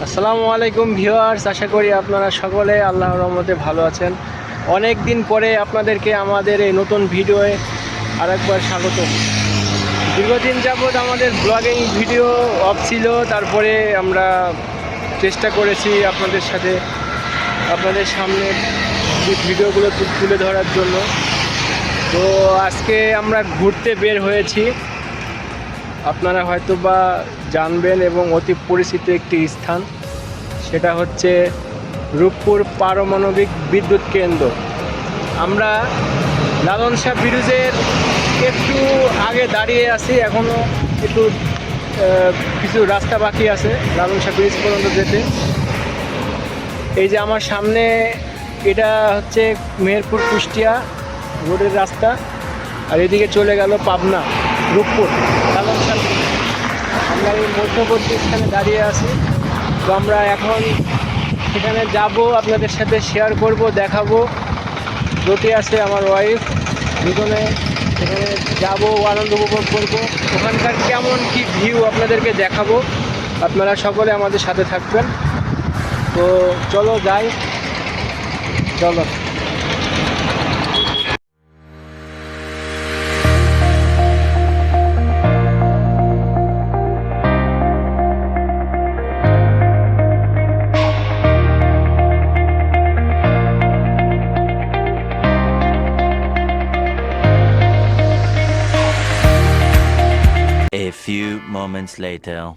আসসালামু আলাইকুম ভিউয়ার্স, আশা করি আপনারা সকলে আল্লাহর রহমতে ভালো আছেন। অনেক দিন পরে আপনাদেরকে আমাদের এই নতুন ভিডিওয়ে আরেকবার স্বাগত। দীর্ঘদিন যাবৎ আমাদের ব্লগিং ভিডিও অফ ছিল, তারপরে আমরা চেষ্টা করেছি আপনাদের সাথে, আপনাদের সামনে যে ভিডিওগুলো তুলে ধরার জন্য। তো আজকে আমরা ঘুরতে বের হয়েছি। আপনারা হয়তো বা জানবেন এবং অতি পরিচিত একটি স্থান। সেটা হচ্ছে রূপপুর পারমাণবিক বিদ্যুৎ কেন্দ্র। আমরা লালন শাহ ব্রিজের একটু আগে দাঁড়িয়ে আছি এখনও একটু কিছু রাস্তা বাকি আছে লালন শাহ ব্রিজ পর্যন্ত যেতে। এই যে আমার সামনে এটা হচ্ছে মেহেরপুর কুষ্টিয়া রোডের রাস্তা, আর এদিকে চলে গেল পাবনা, রূপপুর। এই মধ্যবর্তী স্থানে দাঁড়িয়ে আছি। তো আমরা এখন সেখানে যাব, আপনাদের সাথে শেয়ার করব, দেখাবো। জোটে আছে আমার ওয়াইফ দুজনে সেখানে যাব, আনন্দ উপভোগ করব। ওখানকার কেমন কি ভিউ আপনাদেরকে দেখাবো। আপনারা সকলে আমাদের সাথে থাকবেন। তো চলো যাই। চলো। Moments later.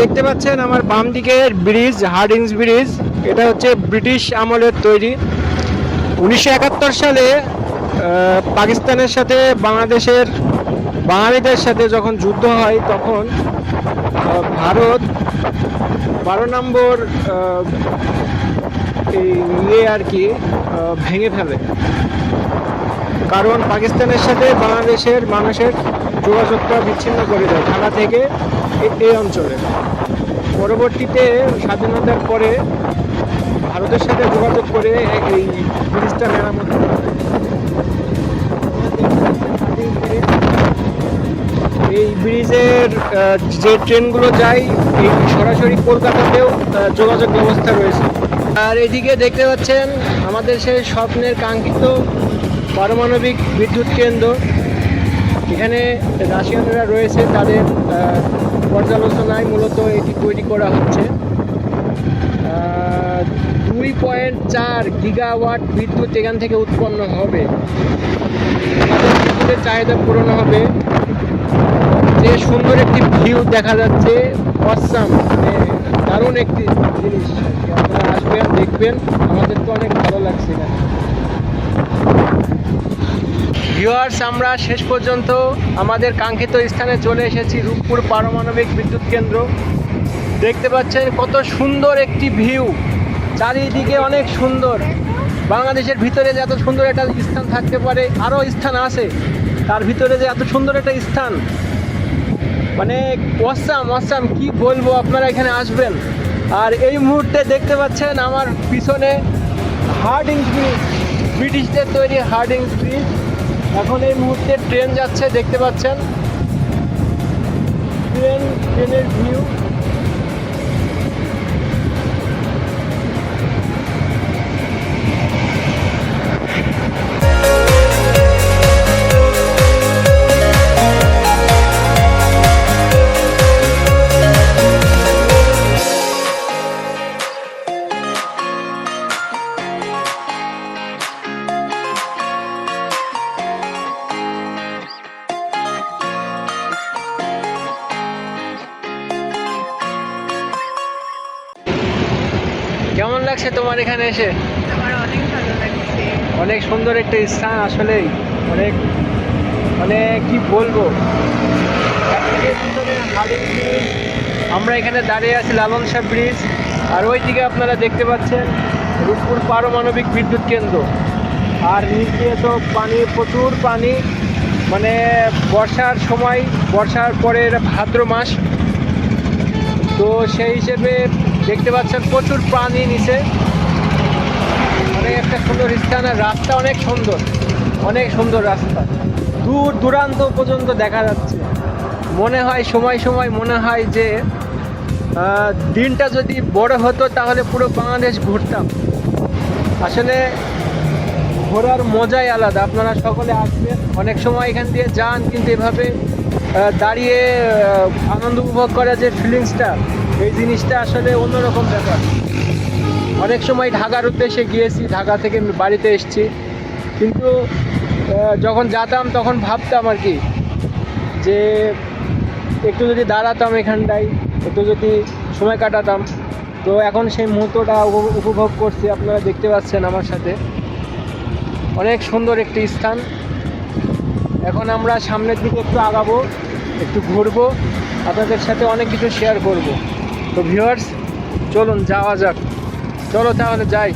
দেখতে পাচ্ছেন আমার বাম দিকের ব্রিজ হার্ডিংস ব্রিজ। এটা হচ্ছে ব্রিটিশ আমলের তৈরি। উনিশশো একাত্তর সালে পাকিস্তানের সাথে বাংলাদেশের, বাঙালিদের সাথে যখন যুদ্ধ হয়, তখন ভারত বারো নম্বর ইয়ে আর কি ভেঙে ফেলে। কারণ পাকিস্তানের সাথে বাংলাদেশের মানুষের যোগাযোগটা বিচ্ছিন্ন করে দেয়। ঢাকা থেকে এই অঞ্চলে। পরবর্তীতে স্বাধীনতার পরে ভারতের সাথে যোগাযোগ করে এই ব্রিজটা মেরামত। এই ব্রিজের যে ট্রেনগুলো যায়, এই সরাসরি কলকাতাতেও যোগাযোগ ব্যবস্থা রয়েছে। আর এদিকে দেখতে পাচ্ছেন, আমাদের সেই স্বপ্নের কাঙ্ক্ষিত পারমাণবিক বিদ্যুৎ কেন্দ্র। এখানে রাশিয়ানরা রয়েছে তাদের পর্যালোচনায় মূলত এটি তৈরি করা হচ্ছে। দুই পয়েন্ট চার গিগাওয়াট বিদ্যুৎ এখান থেকে উৎপন্ন হবে। বিদ্যুতের চাহিদা পূরণ হবে। যে সুন্দর একটি ভিউ দেখা যাচ্ছে, অসাম মানে দারুণ একটি জিনিস। আপনারা আসবেন, দেখবেন। আমাদের তো অনেক ভালো লাগছে এখানে। ভিউয়ার্স, আমরা শেষ পর্যন্ত আমাদের কাঙ্ক্ষিত স্থানে চলে এসেছি, রূপপুর পারমাণবিক বিদ্যুৎ কেন্দ্র। দেখতে পাচ্ছেন কত সুন্দর একটি ভিউ। চারিদিকে অনেক সুন্দর। বাংলাদেশের ভিতরে যে এত সুন্দর একটা স্থান থাকতে পারে, আরও স্থান আছে। তার ভিতরে যে এত সুন্দর একটা স্থান মানে অসাম অসাম, কি বলব, আপনারা এখানে আসবেন। আর এই মুহূর্তে দেখতে পাচ্ছেন আমার পিছনে হার্ডিং ব্রিজ, ব্রিটিশদের তৈরি হার্ডিং ব্রিজ। এখন এই মুহূর্তে ট্রেন যাচ্ছে দেখতে পাচ্ছেন। ট্রেন ট্রেনের ভিউ। একটা স্থান আসলেই অনেক মানে কি বলব। আমরা এখানে দাঁড়িয়ে আছি লালন ব্রিজ আর ওইদিকে আপনারা দেখতে পাচ্ছেন রূপপুর পারমাণবিক বিদ্যুৎ কেন্দ্র। আর নিচে তো পানি, প্রচুর পানি মানে বর্ষার সময়, বর্ষার পরে ভাদ্র মাস। তো সেই হিসেবে দেখতে পাচ্ছেন প্রচুর পানি নিচে। অনেক একটা সুন্দর স্থান আর রাস্তা অনেক সুন্দর অনেক সুন্দর রাস্তা। দূর দূরান্ত পর্যন্ত দেখা যাচ্ছে। মনে হয় সময় সময় মনে হয় যে দিনটা যদি বড় হতো তাহলে পুরো বাংলাদেশ ঘুরতাম। আসলে ঘোরার মজাই আলাদা। আপনারা সকলে আসবেন, অনেক সময় এখান দিয়ে যান, কিন্তু এভাবে দাঁড়িয়ে আনন্দ উপভোগ করার যে ফিলিংসটা এই জিনিসটা আসলে অন্যরকম ব্যাপার। অনেক সময় ঢাকার উদ্দেশ্যে গিয়েছি, ঢাকা থেকে বাড়িতে এসেছি। কিন্তু যখন যেতাম তখন ভাবতাম আর কি যে একটু যদি দাঁড়াতাম এখানটায়, একটু যদি সময় কাটাতাম। তো এখন সেই মুহূর্তটা উপ- উপভোগ করছি, আপনারা দেখতে পাচ্ছেন আমার সাথে। অনেক সুন্দর একটি স্থান। এখন আমরা সামনের দিকে একটু আগাবো, একটু ঘুরবো, আপনাদের সাথে অনেক কিছু শেয়ার করব। তো ভিউয়ার্স চলুন, যাওয়া যাক। চলো তাহলে যাই।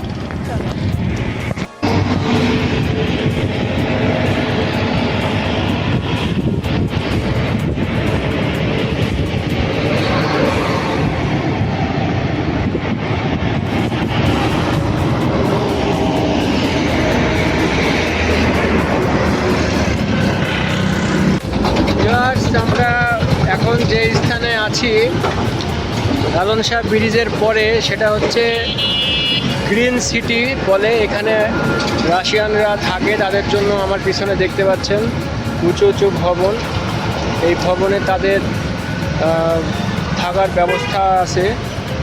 আমরা এখন যে স্থানে আছি লালন শাহ ব্রিজের পরে সেটা হচ্ছে গ্রিন সিটি বলে এখানে রাশিয়ানরা থাকে, তাদের জন্য আমার পিছনে দেখতে পাচ্ছেন উঁচু উঁচু ভবন। এই ভবনে তাদের থাকার ব্যবস্থা আছে,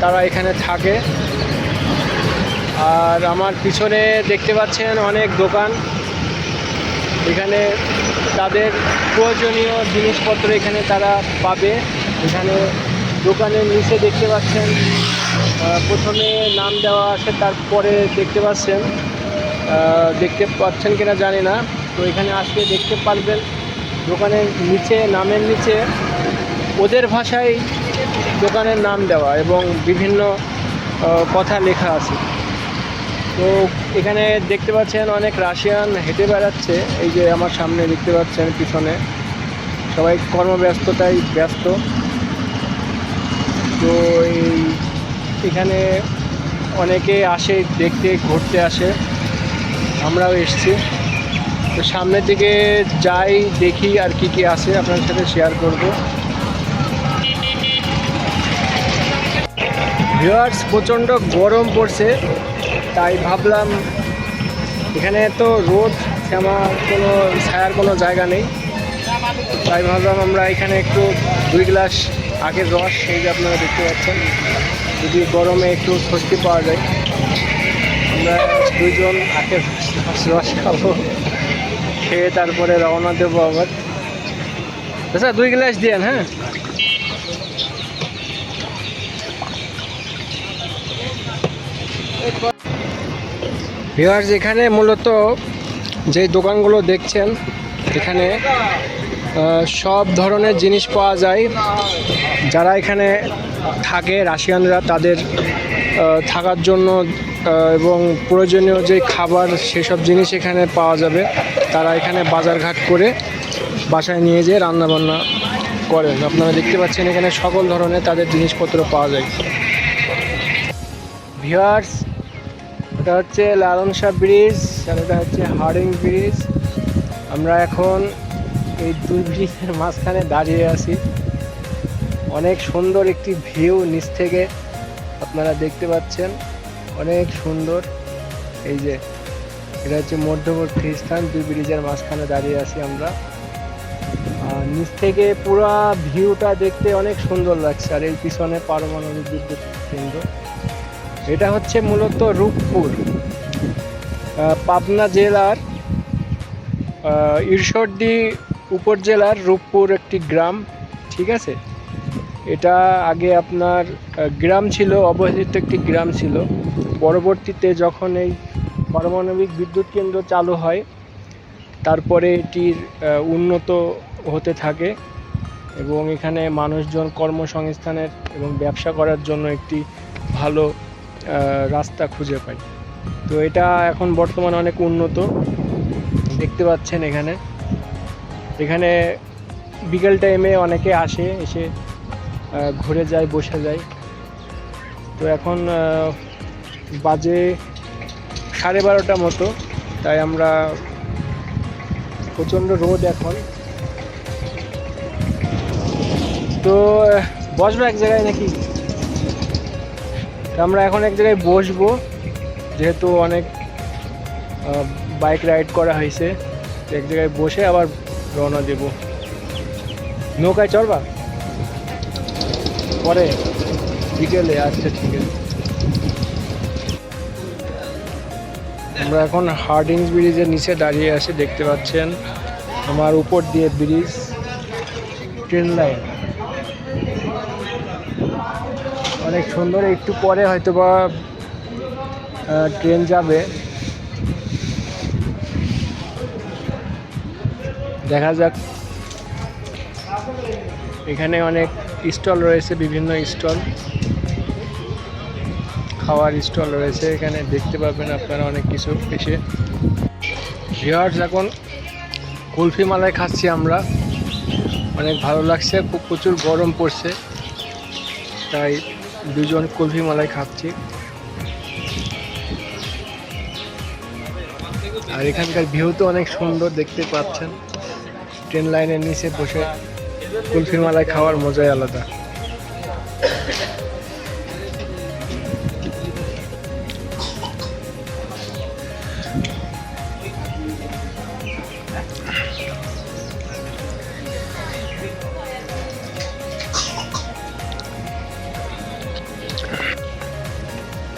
তারা এখানে থাকে। আর আমার পিছনে দেখতে পাচ্ছেন অনেক দোকান। এখানে তাদের প্রয়োজনীয় জিনিসপত্র এখানে তারা পাবে। এখানে দোকানের নিচে দেখতে পাচ্ছেন প্রথমে নাম দেওয়া আছে, তারপরে দেখতে পাচ্ছেন। দেখতে পাচ্ছেন কিনা জানি না। তো এখানে আসলে দেখতে পারবেন, দোকানের নিচে, নামের নিচে ওদের ভাষায় দোকানের নাম দেওয়া এবং বিভিন্ন কথা লেখা আছে। তো এখানে দেখতে পাচ্ছেন অনেক রাশিয়ান হেঁটে বেড়াচ্ছে। এই যে আমার সামনে দেখতে পাচ্ছেন পিছনে। সবাই কর্মব্যস্ততায় ব্যস্ত। তো এই এখানে অনেকে আসে, দেখতে, ঘুরতে আসে। আমরাও এসছি। তো সামনের দিকে যাই, দেখি আর কি কি আছে আপনার সাথে শেয়ার করব। ভিউয়ার্স প্রচণ্ড গরম পড়ছে, তাই ভাবলাম এখানে তো রোদ আমার কোনো ছায়ার কোনো জায়গা নেই। তাই ভাবলাম আমরা এখানে একটু দুই গ্লাস আগের রস সেই যে আপনারা দেখতে পাচ্ছেন। যদি গরমে একটু স্বস্তি পাওয়া যায়, আমরা দুইজন আগের রস খাব, খেয়ে তারপরে রওনা দেবো আবার। আচ্ছা দুই গ্লাস দিয়েন হ্যাঁ? ভিউয়ার্স, এখানে মূলত যে দোকানগুলো দেখছেন, এখানে সব ধরনের জিনিস পাওয়া যায়। যারা এখানে থাকে রাশিয়ানরা তাদের থাকার জন্য এবং প্রয়োজনীয় যে খাবার সেসব জিনিস এখানে পাওয়া যাবে, তারা এখানে বাজারঘাট করে বাসায় নিয়ে যেয়ে রান্নাবান্না করেন। আপনারা দেখতে পাচ্ছেন এখানে সকল ধরনের তাদের জিনিসপত্র পাওয়া যায়। ভিউয়ার্স, এটা হচ্ছে লালন শাহ ব্রিজ, আর এটা হচ্ছে হার্ডিং ব্রিজ। আমরা এখন এই দুই ব্রিজের মাঝখানে দাঁড়িয়ে আছি। অনেক সুন্দর একটি ভিউ নিচ থেকে আপনারা দেখতে পাচ্ছেন। অনেক সুন্দর। এই যে, এটা হচ্ছে মধ্যবর্তী স্থান, দুই ব্রিজের মাঝখানে দাঁড়িয়ে আছি আমরা। আর নিচ থেকে পুরা ভিউটা দেখতে অনেক সুন্দর লাগছে। আর এই পিছনে পারমাণবিক বিদ্যুৎ কেন্দ্র। এটা হচ্ছে মূলত রূপপুর পাবনা জেলার ঈশ্বরদী উপজেলার রূপপুর একটি গ্রাম, ঠিক আছে? এটা আগে আপনার গ্রাম ছিল, অবহেলিত একটি গ্রাম ছিল। পরবর্তীতে যখন এই পারমাণবিক বিদ্যুৎ কেন্দ্র চালু হয়, তারপরে এটির উন্নত হতে থাকে এবং এখানে মানুষজন কর্মসংস্থানের এবং ব্যবসা করার জন্য একটি ভালো রাস্তা খুঁজে পায়। তো এটা এখন বর্তমানে অনেক উন্নত। দেখতে পাচ্ছেন এখানে। এখানে বিকেল টাইমে অনেকে আসে, এসে ঘুরে যায় বসে যায় তো এখন বাজে সাড়ে বারোটা মতো, তাই আমরা প্রচণ্ড রোদ এখন। তো বসবো এক জায়গায় নাকি? আমরা এখন এক জায়গায় বসবো, যেহেতু অনেক বাইক রাইড করা হয়েছে। এক জায়গায় বসে আবার রওনা দেব। নৌকায় চড়বা? পরে বিকেলে আচ্ছা ঠিক আছে। আমরা এখন হার্ডিংস ব্রিজের নিচে দাঁড়িয়ে আছি, দেখতে পাচ্ছেন আমার উপর দিয়ে ব্রিজ, ট্রেন লাইন। অনেক সুন্দর, একটু পরে হয়তো বা ট্রেন যাবে। দেখা যাক। এখানে অনেক স্টল রয়েছে, বিভিন্ন স্টল। খাওয়ার স্টল রয়েছে, এখানে দেখতে পাবেন আপনারা অনেক কিছু এসে। ভিওয়ার্স এখন কুলফি মালাই খাচ্ছি আমরা। অনেক ভালো লাগছে, খুব প্রচুর গরম পড়ছে, তাই দুজন কুলফি মালাই খাচ্ছি। আর এখানকার ভিউ তো অনেক সুন্দর, দেখতে পাচ্ছেন। ট্রেন লাইনের নিচে বসে কুলফি মালাই খাওয়ার মজাই আলাদা।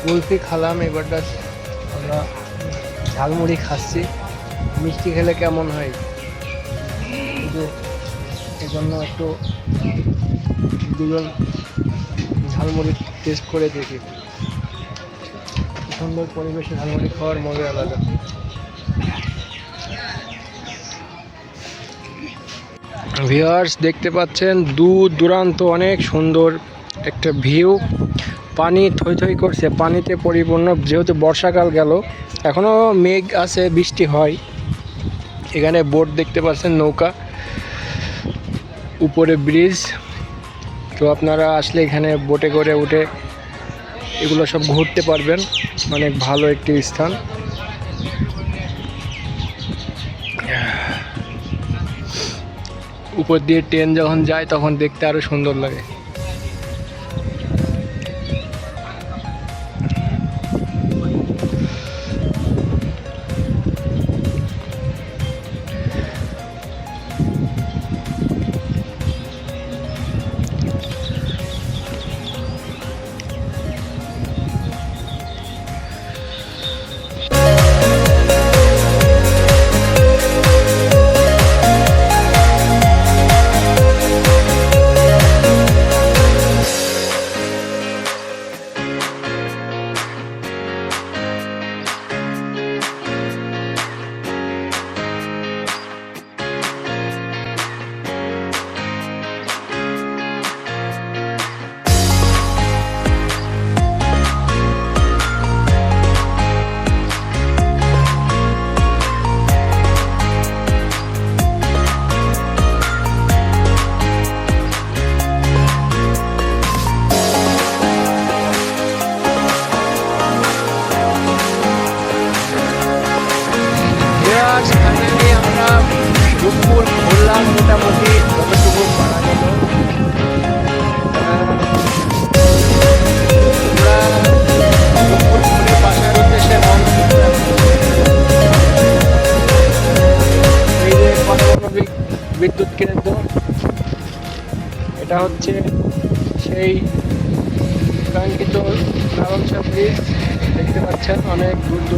কুলফি খালাম এবারটা আমরা ঝালমুড়ি খাচ্ছি। মিষ্টি খেলে কেমন হয়? জন্য একটু দুজন ঝালমুড়ি টেস্ট করে দেখি। সুন্দর পরিবেশে ঝালমুড়ি খাওয়ার মজা আলাদা। ভিউয়ার্স দেখতে পাচ্ছেন দূর দূরান্ত অনেক সুন্দর একটা ভিউ পানি থই থই করছে, পানিতে পরিপূর্ণ, যেহেতু বর্ষাকাল গেল এখনও মেঘ আছে, বৃষ্টি হয়। এখানে বোট দেখতে পাচ্ছেন নৌকা। উপরে ব্রিজ। তো আপনারা আসলে এখানে বোটে করে উঠে এগুলো সব ঘুরতে পারবেন। অনেক ভালো একটি স্থান। উপর দিয়ে ট্রেন যখন যায়, তখন দেখতে আরও সুন্দর লাগে।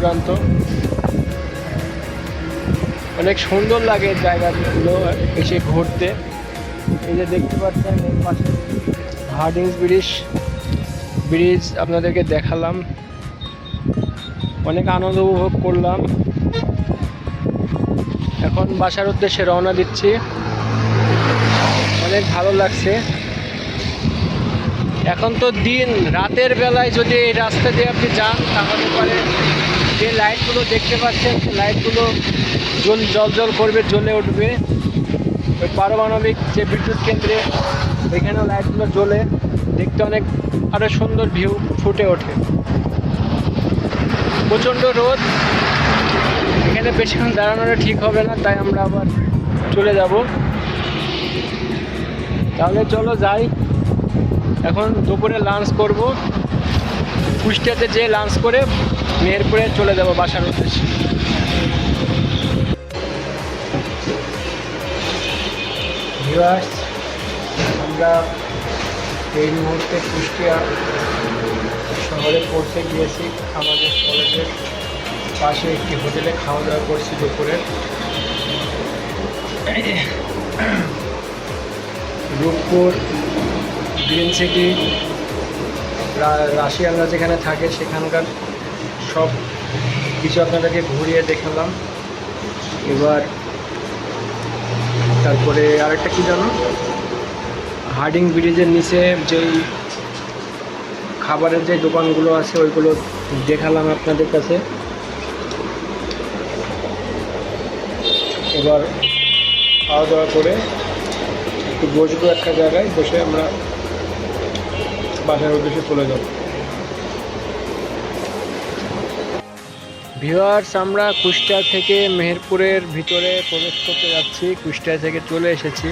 দূরান্ত অনেক সুন্দর লাগে জায়গাগুলো এসে ঘুরতে। এই যে দেখতে পাচ্ছেন এর পাশে হার্ডিংস ব্রিজ। ব্রিজ আপনাদেরকে দেখালাম। অনেক আনন্দ উপভোগ করলাম। এখন বাসার উদ্দেশ্যে রওনা দিচ্ছি। অনেক ভালো লাগছে। এখন তো দিন, রাতের বেলায় যদি এই রাস্তা দিয়ে আপনি যান, তাহলে পরে যে লাইটগুলো দেখতে পাচ্ছেন সেই লাইটগুলো জল জল জল করবে, জ্বলে উঠবে। ওই পারমাণবিক যে বিদ্যুৎ কেন্দ্রে, এখানেও লাইটগুলো জ্বলে। দেখতে অনেক আরও সুন্দর ভিউ, ফুটে ওঠে। প্রচণ্ড রোদ। এখানে বেশিক্ষণ দাঁড়ানোটা ঠিক হবে না, তাই আমরা আবার চলে যাব। তাহলে চলো যাই। এখন দুপুরে লাঞ্চ করব। কুষ্টিয়াতে যেয়ে লাঞ্চ করে মেহেরপুরে চলে যাব বাসার উদ্দেশ্যে। আমরা এই মুহূর্তে কুষ্টিয়া শহরে পৌঁছে গিয়েছি। আমাদের কলেজের পাশে একটি হোটেলে খাওয়া দাওয়া করছি দুপুরে। রূপপুর, গ্রিন সিটি রাশিয়ানরা যেখানে থাকে, সেখানকার সব কিছু আপনাদেরকে ঘুরিয়ে দেখালাম। এবার তারপরে আরেকটা কি জানো? হার্ডিং ব্রিজের নিচে যেই খাবারের যে দোকানগুলো আছে, ওইগুলো দেখালাম আপনাদের কাছে। এবার খাওয়া দাওয়া করে একটু বসবো একটা জায়গায়, বসে আমরা বাসার উদ্দেশ্যে চলে যাব। ভিউয়ার্স, আমরা কুষ্টিয়া থেকে মেহেরপুরের ভিতরে প্রবেশ করতে যাচ্ছি। কুষ্টিয়া থেকে চলে এসেছি।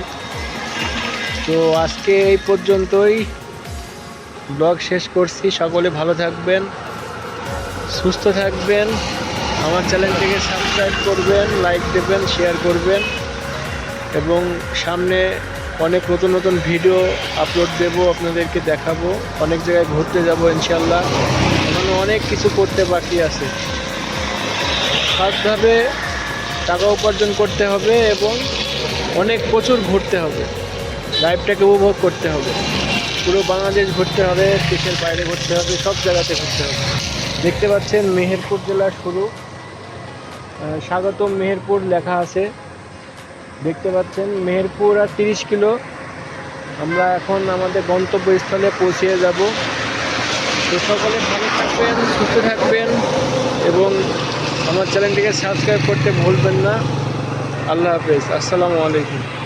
তো আজকে এই পর্যন্তই। ব্লগ শেষ করছি। সকলে ভালো থাকবেন, সুস্থ থাকবেন, আমার চ্যানেলটিকে সাবস্ক্রাইব করবেন, লাইক দেবেন, শেয়ার করবেন এবং সামনে অনেক নতুন নতুন ভিডিও আপলোড দেব, আপনাদেরকে দেখাবো। অনেক জায়গায় ঘুরতে যাব ইনশাল্লাহ এখনও অনেক কিছু করতে বাকি আছে। সৎভাবে টাকা উপার্জন করতে হবে এবং অনেক প্রচুর ঘুরতে হবে। লাইফটাকে উপভোগ করতে হবে। পুরো বাংলাদেশ ঘুরতে হবে, দেশের বাইরে ঘুরতে হবে, সব জায়গাতে ঘুরতে হবে। দেখতে পাচ্ছেন মেহেরপুর জেলার শুরু। স্বাগতম মেহেরপুর লেখা আছে। দেখতে পাচ্ছেন মেহেরপুর আর তিরিশ কিলো। আমরা এখন আমাদের গন্তব্যস্থলে পৌঁছিয়ে যাব। তো সকলে ভালো থাকবেন, সুস্থ থাকবেন এবং আমার চ্যানেলটিকে সাবস্ক্রাইব করতে ভুলবেন না। আল্লাহ হাফেজ। আসসালামু আলাইকুম।